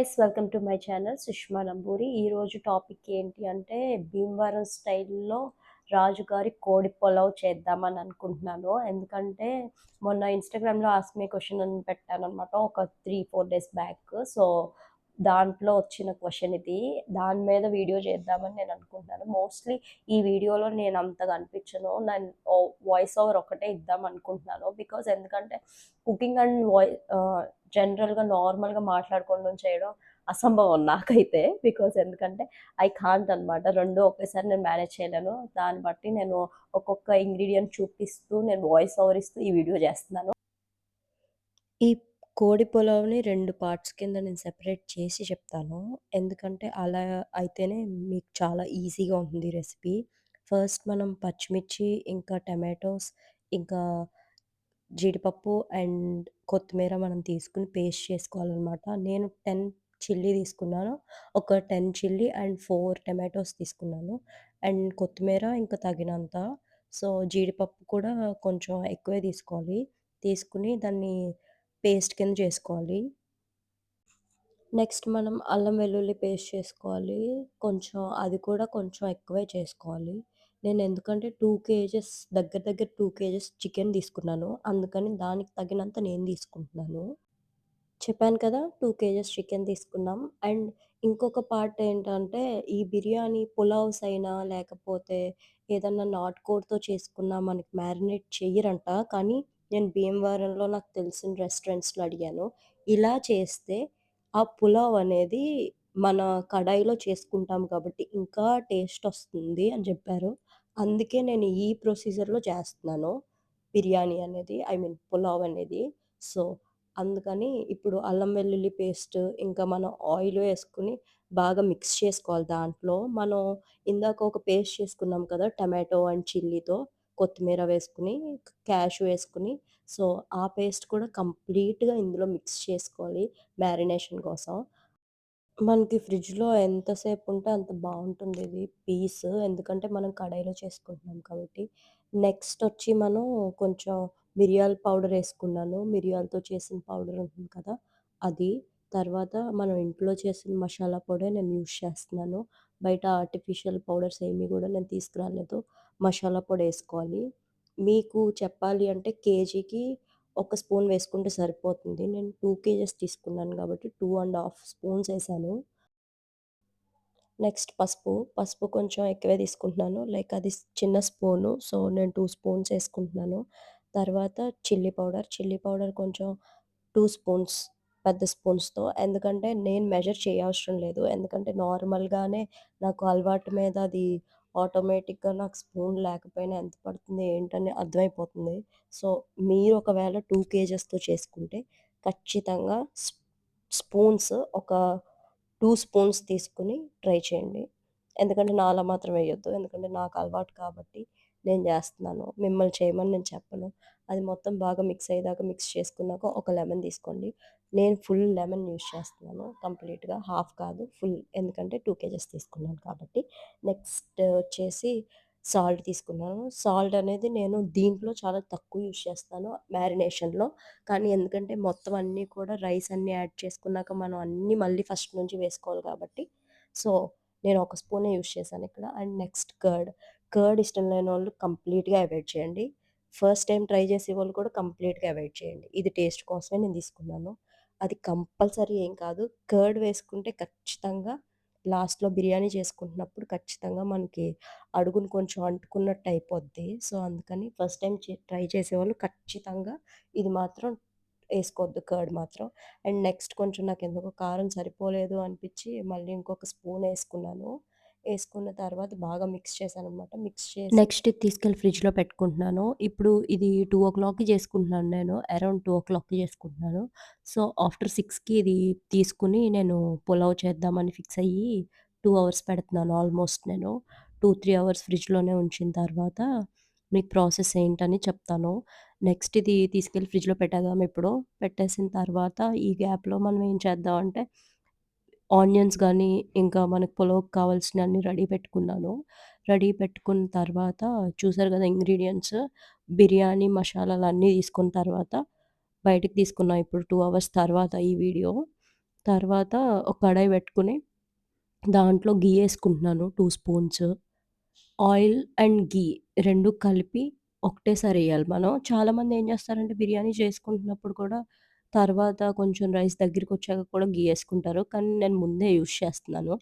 Guys welcome to my channel Sushma Namburi ఈరోజు topic ఏంటి అంటే భీమవరం స్టైల్లో రాజుగారి కోడి పొలవ్ చేద్దామని అనుకుంటున్నాను. ఎందుకంటే మొన్న ఇన్స్టాగ్రామ్లో ఆస్మే క్వశ్చన్ అని పెట్టాను అనమాట ఒక three four days back so దాంట్లో వచ్చిన క్వశ్చన్ ఇది. దాని మీద వీడియో చేద్దామని నేను అనుకుంటున్నాను. మోస్ట్లీ ఈ వీడియోలో నేను అంతగా అనిపించను. నేను వాయిస్ ఓవర్ ఒకటే ఇద్దాం అనుకుంటున్నాను. బికాజ్ ఎందుకంటే కుకింగ్ అండ్ వాయిస్ జనరల్గా నార్మల్గా మాట్లాడుకోవడం చేయడం అసంభవం నాకైతే బికాజ్ ఎందుకంటే ఐ కాంట్ అనమాట రెండు ఒకేసారి నేను మేనేజ్ చేయలేను దాన్ని బట్టి నేను ఒక్కొక్క ఇంగ్రీడియంట్ చూపిస్తూ నేను వాయిస్ ఓవర్ ఇస్తూ ఈ వీడియో చేస్తున్నాను ఈ కోడి పులావ్‌ని రెండు పార్ట్స్ కింద నేను సెపరేట్ చేసి చెప్తాను. ఎందుకంటే అలా అయితేనే మీకు చాలా ఈజీగా ఉంటుంది రెసిపీ. ఫస్ట్ మనం పచ్చిమిర్చి, ఇంకా టమాటోస్, ఇంకా జీడిపప్పు అండ్ కొత్తిమీర మనం తీసుకొని పేస్ట్ చేసుకోవాలన్నమాట నేను టెన్ చిల్లీ తీసుకున్నాను. ఒక ten chilli and four tomatoes తీసుకున్నాను. అండ్ కొత్తిమీర ఇంకా తగినంత. సో, జీడిపప్పు కూడా కొంచెం ఎక్కువే తీసుకోవాలి. తీసుకుని దాన్ని పేస్ట్ కింద చేసుకోవాలి. నెక్స్ట్ మనం అల్లం వెల్లుల్లి పేస్ట్ చేసుకోవాలి. కొంచెం అది కూడా కొంచెం ఎక్కువే చేసుకోవాలి. నేను ఎందుకంటే టూ కేజెస్ దగ్గర దగ్గర టూ కేజెస్ చికెన్ తీసుకున్నాను. అందుకని దానికి తగినంత నేను తీసుకుంటున్నాను. చెప్పాను కదా! టూ కేజెస్ చికెన్ తీసుకున్నాం. అండ్ ఇంకొక పార్ట్ ఏంటంటే ఈ బిర్యానీ పులావ్స్ అయినా లేకపోతే ఏదన్నా నాటుకోడితో చేసుకున్నా మనకి మ్యారినేట్ చెయ్యరంట. కానీ నేను భీమవరంలో నాకు తెలిసిన రెస్టారెంట్స్‌లో అడిగాను. ఇలా చేస్తే ఆ పులావ్ అనేది మన కడాయిలో చేసుకుంటాం కాబట్టి ఇంకా టేస్ట్ వస్తుంది అని చెప్పారు. అందుకే నేను ఈ ప్రొసీజర్‌లో చేస్తున్నాను. బిర్యానీ అనేది ఐ మీన్ పులావ్ అనేది. సో, అందుకని ఇప్పుడు అల్లం వెల్లుల్లి పేస్ట్ ఇంకా మనం ఆయిల్ వేసుకొని బాగా మిక్స్ చేసుకోవాలి దాంట్లో. మనం ఇందాక ఒక పేస్ట్ చేసుకున్నాం కదా! టమాటో అండ్ చిల్లీతో. కొత్తిమీర వేసుకొని, క్యాష్ వేసుకుని సో, ఆ పేస్ట్ కూడా కంప్లీట్‌గా ఇందులో మిక్స్ చేసుకోవాలి మ్యారినేషన్ కోసం. మనకి ఫ్రిడ్జ్‌లో ఎంతసేపు ఉంటే అంత బాగుంటుంది ఇది పీస్. ఎందుకంటే మనం కడాయిలో చేసుకుంటున్నాం కాబట్టి. నెక్స్ట్ వచ్చి మనం కొంచెం మిరియాల పౌడర్ వేసుకున్నాను. మిరియాలతో చేసిన పౌడర్ ఉంటుంది కదా! అది. తర్వాత మనం ఇంట్లో చేసిన మసాలా పొడే నేను యూజ్ చేస్తున్నాను. బయట ఆర్టిఫిషియల్ పౌడర్స్ ఏమి కూడా నేను తీసుకురాలేదు. మసాలా పొడి వేసుకోవాలి. మీకు చెప్పాలి అంటే కేజీకి ఒక స్పూన్ వేసుకుంటే సరిపోతుంది. నేను టూ కేజెస్ తీసుకున్నాను కాబట్టి టూ అండ్ హాఫ్ స్పూన్స్ వేసాను. నెక్స్ట్ పసుపు. పసుపు కొంచెం ఎక్కువే తీసుకుంటున్నాను. లైక్ అది చిన్న స్పూను. సో, నేను టూ స్పూన్స్ వేసుకుంటున్నాను. తర్వాత చిల్లీ పౌడర్. చిల్లీ పౌడర్ కొంచెం టూ స్పూన్స్ పెద్ద స్పూన్స్‌తో. ఎందుకంటే నేను మెజర్ చేయవసరం లేదు. ఎందుకంటే నార్మల్‌గానే నాకు అలవాటు మీద అది ఆటోమేటిక్‌గా నాకు స్పూన్ లేకపోయినా ఎంత పడుతుంది ఏంటని అర్థమైపోతుంది. సో, మీరు ఒకవేళ టూ కేజెస్‌తో చేసుకుంటే ఖచ్చితంగా స్పూన్స్ ఒక టూ స్పూన్స్ తీసుకొని ట్రై చేయండి. ఎందుకంటే నాలా మాత్రం వేయొద్దు. ఎందుకంటే నాకు అలవాటు కాబట్టి నేను చేస్తున్నాను. మిమ్మల్ని చేయమని నేను చెప్పను. అది మొత్తం బాగా మిక్స్ అయ్యేదాకా మిక్స్ చేసుకున్నాక ఒక లెమన్ తీసుకోండి. నేను ఫుల్ లెమన్ యూస్ చేస్తున్నాను కంప్లీట్‌గా. హాఫ్ కాదు ఫుల్. ఎందుకంటే టూ కేజెస్ తీసుకున్నాను కాబట్టి. నెక్స్ట్ వచ్చేసి సాల్ట్ తీసుకున్నాను. సాల్ట్ అనేది నేను దీంట్లో చాలా తక్కువ యూజ్ చేస్తాను మ్యారినేషన్‌లో. కానీ ఎందుకంటే మొత్తం అన్నీ కూడా రైస్ అన్నీ యాడ్ చేసుకున్నాక మనం అన్నీ మళ్ళీ ఫస్ట్ నుంచి వేసుకోవాలి కాబట్టి సో, నేను ఒక స్పూనే యూస్ చేశాను ఇక్కడ. And next curd. కర్డ్ ఇష్టం లేని వాళ్ళు కంప్లీట్‌గా అవాయిడ్ చేయండి. ఫస్ట్ టైం ట్రై చేసే వాళ్ళు కూడా కంప్లీట్‌గా అవాయిడ్ చేయండి. ఇది టేస్ట్ కోసమే నేను తీసుకున్నాను. అది కంపల్సరీ ఏం కాదు. కర్డ్ వేసుకుంటే ఖచ్చితంగా లాస్ట్‌లో బిర్యానీ చేసుకుంటున్నప్పుడు ఖచ్చితంగా మనకి అడుగును కొంచెం అంటుకున్నట్టు అయిపోద్ది. సో, అందుకని ఫస్ట్ టైం ట్రై చేసేవాళ్ళు ఖచ్చితంగా ఇది మాత్రం వేసుకోవద్దు కర్డ్ మాత్రం. అండ్ నెక్స్ట్ కొంచెం నాకు ఎందుకో కారం సరిపోలేదు అనిపించి మళ్ళీ ఇంకొక స్పూన్ వేసుకున్నాను. వేసుకున్న తర్వాత బాగా మిక్స్ చేశాననమాట. మిక్స్ చేసి నెక్స్ట్ ఇది తీసుకెళ్ళి ఫ్రిడ్జ్‌లో పెట్టుకుంటున్నాను. ఇప్పుడు ఇది 2:00కి చేసుకుంటున్నాను నేను. అరౌండ్ 2:00కి చేసుకుంటున్నాను. సో, ఆఫ్టర్ 6కి ఇది తీసుకొని నేను పులావ్ చేద్దామని ఫిక్స్ అయ్యి 2 అవర్స్ పెడుతున్నాను ఆల్మోస్ట్ నేను. 2, 3 అవర్స్ ఫ్రిడ్జ్‌లోనే ఉంచిన తర్వాత మీకు ప్రాసెస్ ఏంటని చెప్తాను. నెక్స్ట్ ఇది తీసుకెళ్ళి ఫ్రిడ్జ్‌లో పెట్టేద్దాం ఇప్పుడు. పెట్టేసిన తర్వాత ఈ గ్యాప్‌లో మనం ఏం చేద్దాం అంటే ఆనియన్స్ గానీ, ఇంకా మనకు పులావ్‌కి కావాల్సినవన్నీ రెడీ పెట్టుకున్నాను. రెడీ పెట్టుకున్న తర్వాత చూసారు కదా ఇంగ్రీడియెంట్స్. బిర్యానీ మసాలాలన్నీ తీసుకున్న తర్వాత బయటికి తీసుకున్నా ఇప్పుడు 2 అవర్స్ తర్వాత ఈ వీడియో. తర్వాత ఒక కడాయి పెట్టుకొని దాంట్లో ఘీ యేసుకుంటున్నాను 2 స్పూన్స్. ఆయిల్ అండ్ ఘీ 2 కలిపి ఒకటేసారి వేయాలి మనం. చాలామంది ఏం చేస్తారంటే బిర్యానీ చేసుకుంటున్నప్పుడు కూడా తర్వాత కొంచెం రైస్ దగ్గరికి వచ్చాక కూడా ఘీ వేసుకుంటారు కానీ నేను ముందే యూస్ చేస్తున్నాను.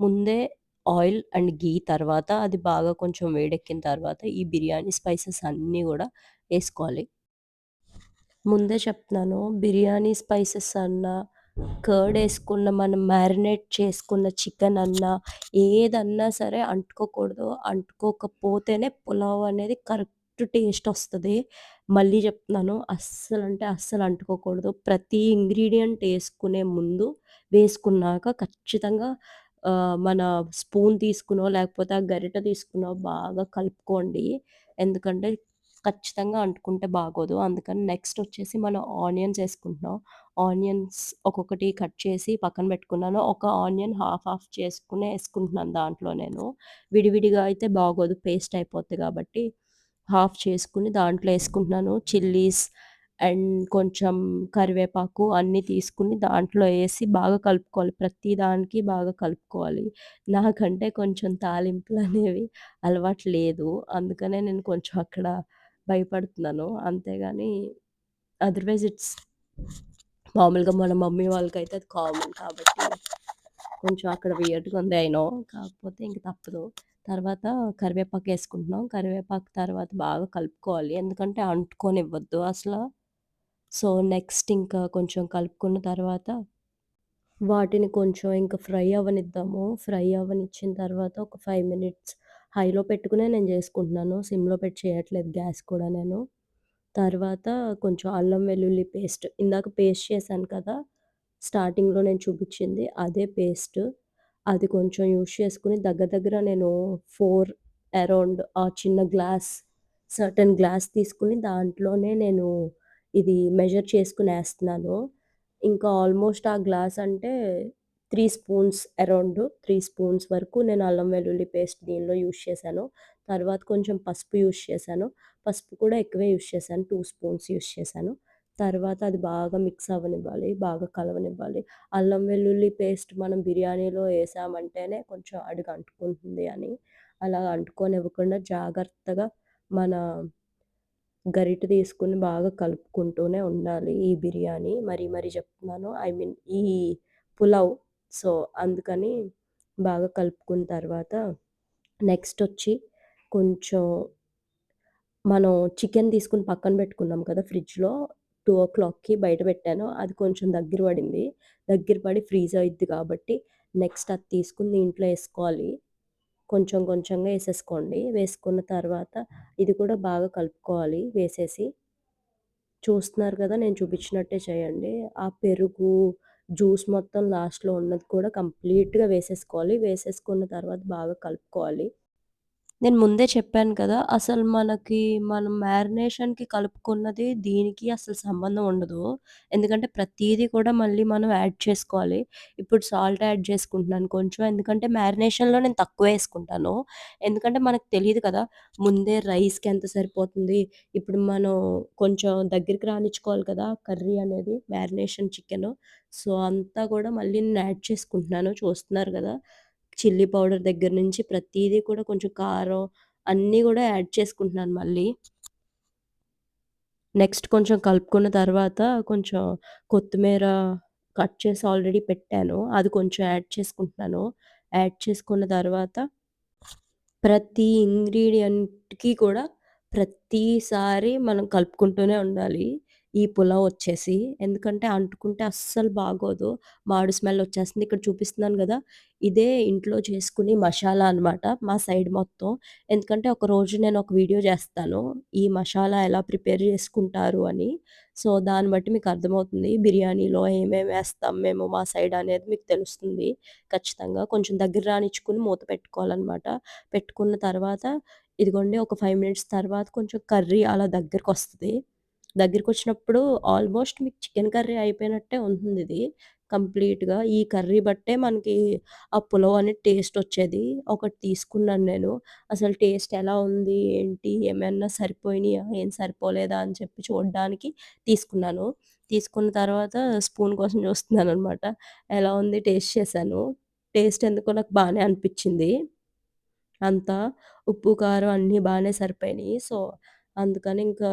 ముందే ఆయిల్ అండ్ ఘీ తర్వాత అది బాగా కొంచెం వేడెక్కిన తర్వాత ఈ బిర్యానీ స్పైసెస్ అన్నీ కూడా వేసుకోవాలి ముందే చెప్తున్నాను బిర్యానీ స్పైసెస్ అన్నా, కర్డ్ వేసుకున్న మనం మ్యారినేట్ చేసుకున్న చికెన్ అన్నా, ఏదన్నా సరే అంటుకోకూడదు. అంటుకోకపోతేనే పులావ్ అనేది కరెక్ట్ టేస్ట్ వస్తుంది మళ్ళీ చెప్తున్నాను అస్సలంటే అస్సలు అంటుకోకూడదు. ప్రతి ఇంగ్రీడియంట్ వేసుకునే ముందు, వేసుకున్నాక ఖచ్చితంగా మన స్పూన్ తీసుకునో, లేకపోతే ఆ గరిటె తీసుకునో బాగా కలుపుకోండి. ఎందుకంటే ఖచ్చితంగా అంటుకుంటే బాగోదు. అందుకని నెక్స్ట్ వచ్చేసి మనం ఆనియన్స్ వేసుకుంటున్నాం ఆనియన్స్ ఒక్కొక్కటి కట్ చేసి పక్కన పెట్టుకున్నాను. ఒక ఆనియన్ హాఫ్ హాఫ్ చేసుకునే వేసుకుంటున్నాను దాంట్లో నేను. విడివిడిగా అయితే బాగోదు పేస్ట్ అయిపోద్ది కాబట్టి హాఫ్ చేసుకుని దాంట్లో వేసుకుంటున్నాను చిల్లీస్ అండ్ కొంచెం కరివేపాకు అన్నీ తీసుకుని దాంట్లో వేసి బాగా కలుపుకోవాలి. ప్రతి దానికి బాగా కలుపుకోవాలి. నాకంటే కొంచెం తాలింపులు అనేవి అలవాటు లేదు. అందుకనే నేను కొంచెం అక్కడ భయపడుతున్నాను. అంతేగాని అదర్‌వైజ్ ఇట్స్ మామూలుగా మన మమ్మీ వాళ్ళకైతే అది కామన్ కాబట్టి కొంచెం అక్కడ వియర్డ్‌గా ఉంది అయినో కాకపోతే ఇంక తప్పదు. తర్వాత కరివేపాకు వేసుకుంటున్నాం కరివేపాకు తర్వాత బాగా కలుపుకోవాలి. ఎందుకంటే అంటుకోనివ్వద్దు అసలు సో, నెక్స్ట్ ఇంకా కొంచెం కలుపుకున్న తర్వాత వాటిని కొంచెం ఇంకా ఫ్రై అవ్వనిద్దాము. ఫ్రై అవ్వనిచ్చిన తర్వాత ఒక ఫైవ్ మినిట్స్ హైలో పెట్టుకునే నేను చేసుకుంటున్నాను. సిమ్‌లో పెట్టి చేయట్లేదు గ్యాస్ కూడా నేను. తర్వాత కొంచెం అల్లం వెల్లుల్లి పేస్ట్ ఇందాక పేస్ట్ చేశాను కదా! స్టార్టింగ్‌లో నేను చూపించింది అదే పేస్ట్. అది కొంచెం యూజ్ చేసుకుని దగ్గర దగ్గర నేను ఫోర్ అరౌండ్ ఆ చిన్న గ్లాస్ సర్టెన్ గ్లాస్ తీసుకుని దాంట్లోనే నేను ఇది మెజర్ చేసుకుని వేస్తున్నాను ఇంకా ఆల్మోస్ట్ ఆ గ్లాస్ అంటే three spoons around three spoons వరకు నేను అల్లం వెల్లుల్లి పేస్ట్ దీనిలో యూజ్ చేశాను. తర్వాత కొంచెం పసుపు యూజ్ చేశాను. పసుపు కూడా ఎక్కువే యూస్ చేశాను. టూ స్పూన్స్ యూస్ చేశాను. తర్వాత అది బాగా మిక్స్ అవ్వనివ్వాలి. బాగా కలవనివ్వాలి. అల్లం వెల్లుల్లి పేస్ట్ మనం బిర్యానీలో వేసామంటేనే కొంచెం అడుగు అంటుకుంటుంది అని. అలా అంటుకోనివ్వకుండా జాగ్రత్తగా మన గరిటె తీసుకొని బాగా కలుపుకుంటూనే ఉండాలి ఈ బిర్యానీ. మరి మరి చెప్తున్నాను. ఐ మీన్ ఈ పులావ్. సో, అందుకని బాగా కలుపుకున్న తర్వాత నెక్స్ట్ వచ్చి కొంచెం మనం చికెన్ తీసుకొని పక్కన పెట్టుకున్నాం కదా! ఫ్రిడ్జ్‌లో 2:00కి బయట పెట్టాను. అది కొంచెం దగ్గర పడింది. దగ్గర పడి ఫ్రీజ్ అవుద్ది కాబట్టి నెక్స్ట్ అది తీసుకుని దీంట్లో వేసుకోవాలి కొంచెం కొంచెంగా వేసేసుకోండి వేసుకున్న తర్వాత ఇది కూడా బాగా కలుపుకోవాలి వేసేసి. చూస్తున్నారు కదా! నేను చూపించినట్టే చేయండి. ఆ పెరుగు, జ్యూస్ మొత్తం లాస్ట్‌లో ఉన్నది కూడా కంప్లీట్‌గా వేసేసుకోవాలి. వేసేసుకున్న తర్వాత బాగా కలుపుకోవాలి. నేను ముందే చెప్పాను కదా! అసలు మనకి మనం మ్యారినేషన్‌కి కలుపుకున్నది దీనికి అసలు సంబంధం ఉండదు. ఎందుకంటే ప్రతీది కూడా మళ్ళీ మనం యాడ్ చేసుకోవాలి. ఇప్పుడు సాల్ట్ యాడ్ చేసుకుంటున్నాను కొంచెం. ఎందుకంటే మ్యారినేషన్‌లో నేను తక్కువే యేసుకుంటాను. ఎందుకంటే మనకు తెలీదు కదా! ముందే రైస్‌కి ఎంత సరిపోతుంది. ఇప్పుడు మనం కొంచెం దగ్గరికి రానిచ్చుకోవాలి కదా! కర్రీ అనేది మ్యారినేషన్ చికెను. సో, అంతా కూడా మళ్ళీ నేను యాడ్ చేసుకుంటున్నాను. చూస్తున్నారు కదా! చిల్లీ పౌడర్ దగ్గర నుంచి ప్రతిదీ కూడా కొంచెం కారం అన్నీ కూడా యాడ్ చేసుకుంటున్నాను మళ్ళీ. నెక్స్ట్ కొంచెం కలుపుకున్న తర్వాత కొంచెం కొత్తిమీర కట్ చేసి ఆల్రెడీ పెట్టాను. అది కొంచెం యాడ్ చేసుకుంటున్నాను. యాడ్ చేసుకున్న తర్వాత ప్రతి ఇంగ్రీడియంట్కి కూడా ప్రతిసారి మనం కలుపుకుంటూనే ఉండాలి. ఈ పులావ్ వచ్చేసి. ఎందుకంటే అంటుకుంటే అస్సలు బాగోదు. మాడు స్మెల్ వచ్చేస్తుంది. ఇక్కడ చూపిస్తున్నాను కదా ఇదే ఇంట్లో చేసుకునే మసాలా అనమాట. మా సైడ్ మొత్తం. ఎందుకంటే ఒక రోజు నేను ఒక వీడియో చేస్తాను. ఈ మసాలా ఎలా ప్రిపేర్ చేసుకుంటారు అని. సో, దాన్ని బట్టి మీకు అర్థమవుతుంది. బిర్యానీలో ఏమేమి వేస్తాం మేము మా సైడ్ అనేది మీకు తెలుస్తుంది. ఖచ్చితంగా. కొంచెం దగ్గర రానిచ్చుకుని మూత పెట్టుకోవాలన్నమాట పెట్టుకున్న తర్వాత ఇదిగోండి ఒక ఫైవ్ మినిట్స్ తర్వాత కొంచెం కర్రీ అలా దగ్గరకు వస్తుంది దగ్గరకొచ్చినప్పుడు ఆల్మోస్ట్ మీకు చికెన్ కర్రీ అయిపోయినట్టే ఉంటుంది ఇది కంప్లీట్‌గా. ఈ కర్రీ బట్టే మనకి ఆ పులావ్ అనేది టేస్ట్ వచ్చేది. ఒకటి తీసుకున్నాను నేను. అసలు టేస్ట్ ఎలా ఉంది? ఏంటి? ఏమన్నా సరిపోయినాయా? ఏం సరిపోలేదా? అని చెప్పి చూడడానికి తీసుకున్నాను. తీసుకున్న తర్వాత స్పూన్ కోసం చూస్తున్నాననమాట. ఎలా ఉంది టేస్ట్ చేశాను. టేస్ట్ ఎందుకో నాకు బానే అనిపించింది అంతా ఉప్పు, కారం అన్నీ బానే సరిపోయినాయి సో, అందుకని ఇంకా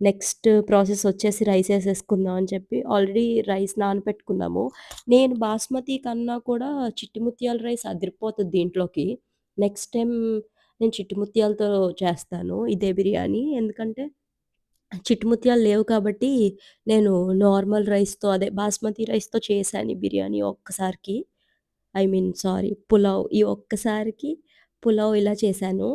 నెక్స్ట్ ప్రాసెస్ వచ్చేసి రైస్ వేసేసుకుందాం అని చెప్పి ఆల్రెడీ రైస్ నానపెట్టుకున్నాము. నేను బాస్మతి కన్నా కూడా చిట్టి ముత్యాల రైస్ అదిరిపోతుంది దీంట్లోకి. నెక్స్ట్ టైం నేను చిట్టి ముత్యాలతో చేస్తాను ఇదే బిర్యానీ. ఎందుకంటే చిట్టుముత్యాలు లేవు కాబట్టి నేను నార్మల్ రైస్‌తో అదే బాస్మతి రైస్‌తో చేశాను ఈ బిర్యానీ ఒక్కసారికి. I mean sorry pulao. ఈ ఒక్కసారికి పులావ్ ఇలా చేశాను.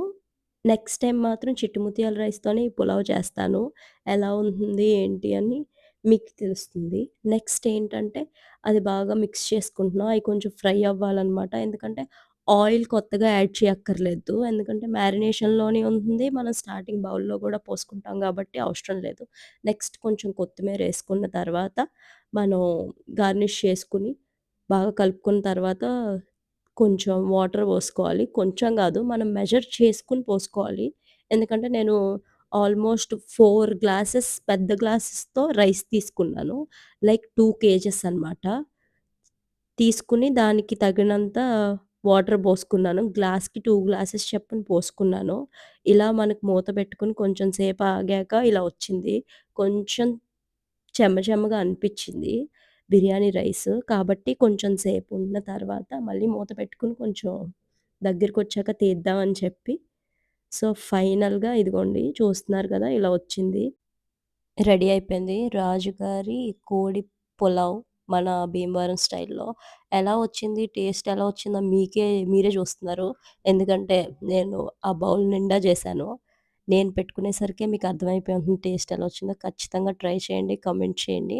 నెక్స్ట్ టైం మాత్రం చిట్టుముత్యాల రైస్‌తోనే ఈ పులావ్ చేస్తాను. ఎలా ఉంటుంది ఏంటి అని మీకు తెలుస్తుంది. నెక్స్ట్ ఏంటంటే అది బాగా మిక్స్ చేసుకుంటున్నాం. అవి కొంచెం ఫ్రై అవ్వాలన్నమాట ఎందుకంటే ఆయిల్ కొత్తగా యాడ్ చేయక్కర్లేదు. ఎందుకంటే మ్యారినేషన్‌లోనే ఉంటుంది. మనం స్టార్టింగ్ బౌల్‌లో కూడా పోసుకుంటాం కాబట్టి అవసరం లేదు. నెక్స్ట్ కొంచెం కొత్తిమీర వేసుకున్న తర్వాత మనం గార్నిష్ చేసుకుని బాగా కలుపుకున్న తర్వాత కొంచెం వాటర్ పోసుకోవాలి. కొంచెం కాదు మనం మెజర్ చేసుకుని పోసుకోవాలి. ఎందుకంటే నేను ఆల్మోస్ట్ ఫోర్ గ్లాసెస్ పెద్ద గ్లాసెస్‌తో రైస్ తీసుకున్నాను. లైక్ టూ కేజెస్ అనమాట. తీసుకుని దానికి తగినంత వాటర్ పోసుకున్నాను. గ్లాస్‌కి టూ గ్లాసెస్ చెప్పని పోసుకున్నాను. ఇలా మనకు మూత పెట్టుకుని కొంచెం సేపు ఆగాక ఇలా వచ్చింది. కొంచెం చెమ్మ చెమ్మగా అనిపించింది బిర్యానీ రైస్. కాబట్టి కొంచెం సేపు ఉన్న తర్వాత మళ్ళీ మూత పెట్టుకుని కొంచెం దగ్గరికొచ్చాక తీద్దాం అని చెప్పి సో, ఫైనల్‌గా ఇదిగోండి చూస్తున్నారు కదా! ఇలా వచ్చింది. రెడీ అయిపోయింది. రాజుగారి కోడి పులావ్ మన భీమవరం స్టైల్‌లో. ఎలా వచ్చింది? టేస్ట్ ఎలా వచ్చిందో మీకే మీరే చూస్తున్నారు. ఎందుకంటే నేను ఆ బౌల్ నిండా చేశాను. నేను పెట్టుకునేసరికే మీకు అర్థమైపోయింది టేస్ట్ ఎలా వచ్చిందో. ఖచ్చితంగా ట్రై చేయండి. కామెంట్ చేయండి.